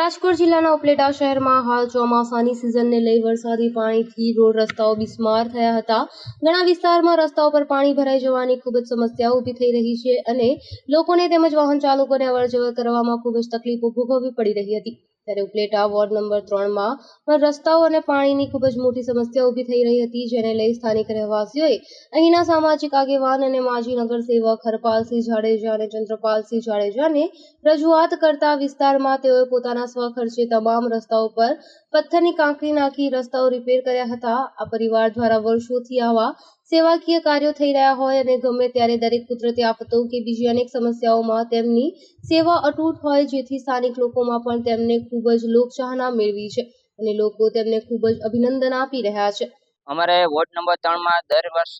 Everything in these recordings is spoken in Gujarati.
રાજકોટ જિલ્લાના ઉપલેટા શહેરમાં હાલ ચોમાસાની સિઝનને લઈ વરસાદી પાણીથી રોડ રસ્તાઓ બિસ્માર થયા હતા. ઘણા વિસ્તારમાં રસ્તાઓ પર પાણી ભરાઈ જવાની ખૂબ જ સમસ્યાઓ ઊભી થઈ રહી છે અને લોકોને તેમજ વાહન ચાલકોને અવરજવર કરવામાં ખૂબ જ તકલીફો ભોગવવી પડી રહી હતી. ત્યારે ઉપલેટા, વોર્ડ નંબર ત્રણમાં પણ રસ્તાઓ અને પાણીની ખૂબ જ મોટી સમસ્યા ઊભી થઈ રહી હતી, જેને લઈ સ્થાનિક રહેવાસીઓએ અહીંના સામાજિક આગેવાન અને માજી નગરસેવક હરપાલસિંહ જાડેજા અને ચંદ્રપાલસિંહ જાડેજાને રજૂઆત કરતા વિસ્તારમાં તેઓએ પોતાના સ્વખર્ચે તમામ રસ્તાઓ પર પથ્થરની કાંકરી નાખી રસ્તાઓ રિપેર કર્યા હતા. આ પરિવાર દ્વારા વર્ષોથી આવા સેવાકીય કાર્યો થઈ રહ્યા હોય અને ગમે ત્યારે દરેક કુદરતી આફતો કે બીજી અનેક સમસ્યાઓમાં તેમની સેવા અટૂટ હોય, જેથી સ્થાનિક લોકોમાં પણ તેમને ખૂબ જ લોકચાહના મેળવી છે અને લોકો તેમને ખૂબ જ અભિનંદન આપી રહ્યા છે. અમારે વોર્ડ નંબર ત્રણમાં દર વર્ષ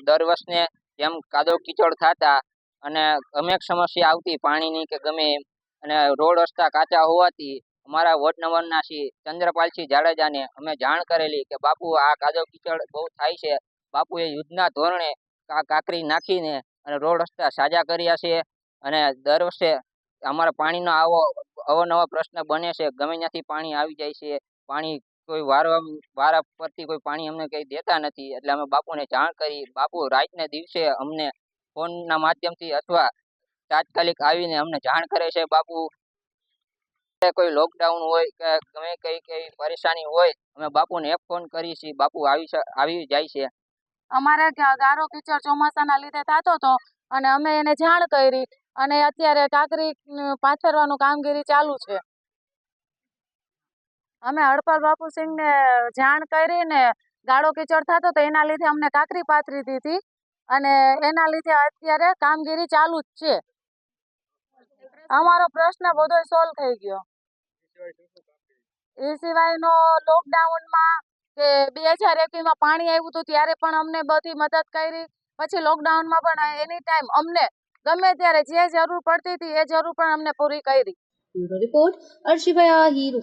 દર વર્ષને જેમ કાદવ કીચડ થતા અને ગમે સમસ્યા આવતી, પાણીની કે ગમે અને રોડ રસ્તા કાચા હોવાથી અમારા વોર્ડ નંબરના શ્રી ચંદ્રપાલસિંહ જાડેજાને અમે જાણ કરેલી કે, બાપુ, આ કાદવ કીચડ બહુ થાય છે બાપુએ યુદ્ધના ધોરણે કાંકરી નાખીને અને રોડ રસ્તા સાજા કર્યા છે અને દર વર્ષે અમારા પાણીનો આવો, અવનવો પ્રશ્ન બને છે. ગમે ત્યાંથી પાણી આવી જાય છે. પાણી કોઈ વારવા વારા પરથી કોઈ પાણી અમને કંઈ દેતા નથી. એટલે અમે બાપુને જાણ કરી. બાપુ રાતને દિવસે અમને ફોનના માધ્યમથી અથવા તાત્કાલિક આવીને અમને જાણ કરે છે. બાપુ કોઈ લોકડાઉન હોય કે ગમે કઈ કઈ પરેશાની હોય, અમે બાપુને ફોન કરીએ છીએ. બાપુ આવી આવી જાય છે. અમારે ગારો કીચડ ચોમાસાના લીધે થતો હતો અને અમે એને જાણ કરી અને અત્યારે કાકરી પાથરવાનું કામગીરી ચાલુ છે. અમે હડપલ બાપુસિંહને જાણ કરીને ગાળો કીચડ થતો તો એના લીધે અમને કાકરી પાથરી દીધી અને એના લીધે અત્યારે કામગીરી ચાલુ જ છે. અમારો પ્રશ્ન બધો સોલ્વ થઈ ગયો. એ સિવાયનો લોકડાઉનમાં કે બે હજાર એકવીસમાં પાણી આવ્યું હતું ત્યારે પણ અમને બધી મદદ કરી. પછી લોકડાઉનમાં પણ એની ટાઈમ અમને ગમે ત્યારે જે જરૂર પડતી હતી એ જરૂર પણ અમને પૂરી કરી. રિપોર્ટ અર્શિભાઈ આહિર